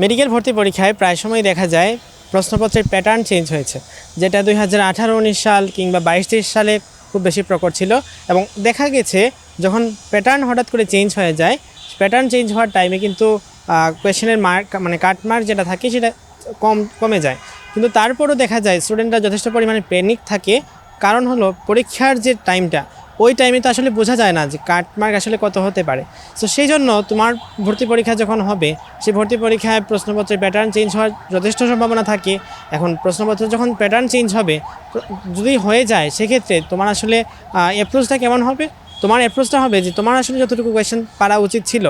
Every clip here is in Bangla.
মেডিকেল ভর্তি পরীক্ষায় প্রায় সময় দেখা যায় প্রশ্নপত্রের প্যাটার্ন চেঞ্জ হয়েছে, যেটা দুই হাজার আঠারো উনিশ সাল কিংবা বাইশ তেইশ সালে খুব বেশি প্রকট ছিল এবং দেখা গেছে যখন প্যাটার্ন হঠাৎ করে চেঞ্জ হয়ে যায়, প্যাটার্ন চেঞ্জ হওয়ার টাইমে কিন্তু কোয়েশনের মার্ক মানে কাট মার্ক যেটা থাকে সেটা কম, কমে যায়। কিন্তু তারপরও দেখা যায় স্টুডেন্টরা যথেষ্ট পরিমাণে প্যানিক থাকে। কারণ হলো পরীক্ষার যে টাইমটা ওই টাইমে তো আসলে বোঝা যায় না যে কাট মার্ক আসলে কত হতে পারে। সো সেই জন্য তোমার ভর্তি পরীক্ষা যখন হবে, সেই ভর্তি পরীক্ষায় প্রশ্নপত্রের প্যাটার্ন চেঞ্জ হওয়ার যথেষ্ট সম্ভাবনা থাকে। এখন প্রশ্নপত্র যখন প্যাটার্ন চেঞ্জ হবে যদি হয়ে যায়, সেক্ষেত্রে তোমার আসলে অ্যাপ্রোচটা কেমন হবে? তোমার অ্যাপ্রোচটা হবে যে তোমার আসলে যতটুকু কোয়েশ্চেন পারা উচিত ছিল।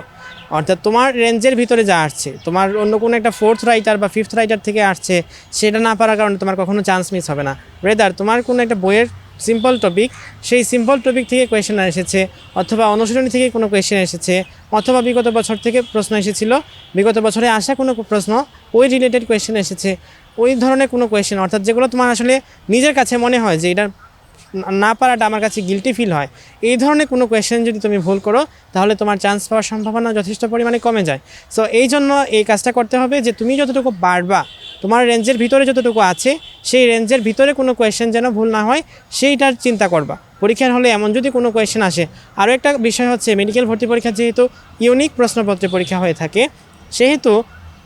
অর্থাৎ তোমার রেঞ্জের ভিতরে যা আসছে, তোমার অন্য কোনো একটা ফোর্থ রাইটার বা ফিফথ রাইটার থেকে আসছে, সেটা না পারার কারণে তোমার কখনো চান্স মিস হবে না। রেদার তোমার কোনো একটা বইয়ের সিম্পল টপিক সেই সিম্পল টপিক থেকে কোয়েশ্চেন এসেছে, অথবা অনুশীলনী থেকে কোনো কোয়েশ্চেন এসেছে, অথবা বিগত বছর থেকে প্রশ্ন এসেছিল, বিগত বছরে আসা কোনো প্রশ্ন, ওই রিলেটেড কোয়েশ্চেন এসেছে, ওই ধরনের কোনো কোয়েশ্চেন অর্থাৎ যেগুলো তোমার আসলে নিজের কাছে মনে হয় যে এটা না- পারাটা আমার কাছে গিলটি ফিল হয়, এই ধরনের কোনো কোয়েশ্চেন যদি তুমি ভুল করো, তাহলে তোমার চান্স পাওয়ার সম্ভাবনা যথেষ্ট পরিমাণে কমে যায়। সো এই জন্য এই কাজটা করতে হবে যে তুমি যতটুকু পারবা, তোমার রেঞ্জের ভিতরে যতটুকু আছে সেই রেঞ্জের ভিতরে কোনো কোয়েশ্চেন যেন ভুল না হয়, সেইটার চিন্তা করবা। পরীক্ষার হলে এমন যদি কোনো কোয়েশ্চেন আসে, আরও একটা বিষয় হচ্ছে মেডিকেল ভর্তি পরীক্ষা যেহেতু ইউনিক প্রশ্নপত্রে পরীক্ষা হয়ে থাকে, সেহেতু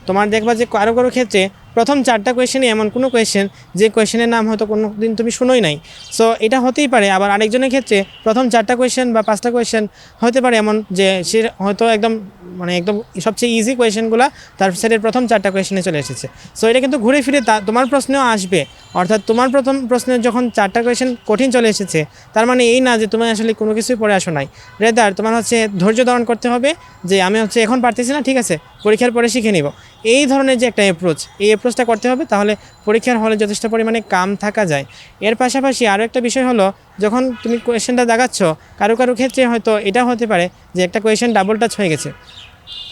তোমার দেখবা যে কারও কারও ক্ষেত্রে প্রথম চারটা কোয়েশ্চেনই এমন কোনো কোয়েশ্চেন যে কোয়েশ্চেনের নাম হয়তো কোনো দিন তুমি শুনোই নাই। সো এটা হতেই পারে, আবার আরেকজনের ক্ষেত্রে প্রথম চারটা কোয়েশ্চেন বা পাঁচটা কোয়েশ্চেন হতে পারে এমন যে সে হয়তো একদম মানে একদম সবচেয়ে ইজি কোয়েশ্চেনগুলো তার সেটের প্রথম চারটা কোয়েশনে চলে এসেছে। সো এটা কিন্তু ঘুরে ফিরে তা তোমার প্রশ্নেও আসবে। অর্থাৎ তোমার প্রথম প্রশ্নে যখন চারটা কোয়েশ্চেন কঠিন চলে এসেছে, তার মানে এই না যে তুমি আসলে কোনো কিছুই পড়ে আসো নাই। রেদার তোমার হচ্ছে ধৈর্য ধারণ করতে হবে যে আমি হচ্ছে এখন পারতেছি না, ঠিক আছে, পরীক্ষার পরে শিখে নিব। এই ধরনের যে একটা অ্যাপ্রোচ এই অ্যাপ্রোচটা করতে হবে, তাহলে পরীক্ষার হলে যথেষ্ট পরিমাণে কাম থাকা যায়। এর পাশাপাশি আরও একটা বিষয় হলো, যখন তুমি কোয়েশনটা দাগাচ্ছ কারও কারও ক্ষেত্রে হয়তো এটা হতে পারে যে একটা কোয়েশন ডাবল টাচ হয়ে গেছে।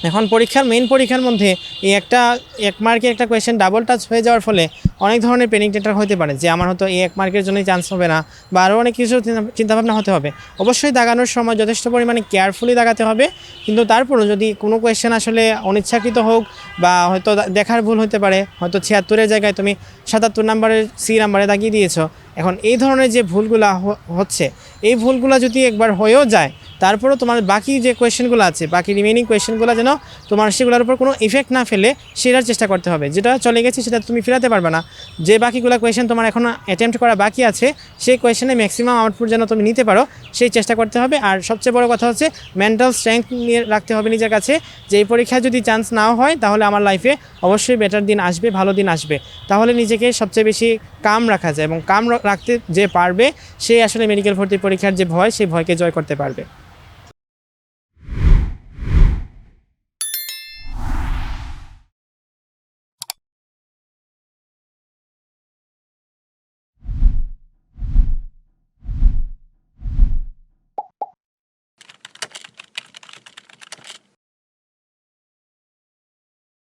এখন পরীক্ষার মেইন পরীক্ষার মধ্যে এই একটা এক মার্কের একটা কোয়েশ্চেন ডাবল টাচ হয়ে যাওয়ার ফলে অনেক ধরনের পেনিক ডেটার হতে পারে যে আমার হয়তো এই এক মার্কের জন্যই চান্স হবে না বা আরও অনেক কিছু চিন্তাভাবনা হতে হবে। অবশ্যই দাগানোর সময় যথেষ্ট পরিমাণে কেয়ারফুলি দাগাতে হবে। কিন্তু তারপরও যদি কোনো কোয়েশ্চেন আসলে অনিচ্ছাকৃত হোক বা হয়তো দেখার ভুল হতে পারে, হয়তো ছিয়াত্তরের জায়গায় তুমি সাতাত্তর নাম্বারের সি নাম্বারে দাগিয়ে দিয়েছ। এখন এই ধরনের যে ভুলগুলা হচ্ছে, এই ভুলগুলা যদি একবার হয়েও যায় তারপরেও তোমার বাকি যে কোয়েশ্চেনগুলো আছে, বাকি রিমেনিং কোয়েশ্চেনগুলো যেন তোমার সেগুলোর উপর কোনো ইফেক্ট না ফেলে, সেটার চেষ্টা করতে হবে। যেটা চলে গেছে সেটা তুমি ফেরাতে পারবে না। যে বাকিগুলো কোয়েশ্চেন তোমার এখনও অ্যাটেম্প্ট করা বাকি আছে, সেই কোয়েশ্চেনে ম্যাক্সিমাম আউটপুট যেন তুমি নিতে পারো, সেই চেষ্টা করতে হবে। আর সবচেয়ে বড় কথা হচ্ছে মেন্টাল স্ট্রেংথ নিয়ে রাখতে হবে নিজের কাছে। যে এই পরীক্ষায় যদি চান্স নাও হয়, তাহলে আমার লাইফে অবশ্যই বেটার দিন আসবে, ভালো দিন আসবে। তাহলে নিজেকে সবচেয়ে বেশি কাম রাখা যায় এবং কাম রাখতে যে পারবে, সে আসলে মেডিকেল ভর্তি পরীক্ষার যে ভয়, সেই ভয়কে জয় করতে পারবে।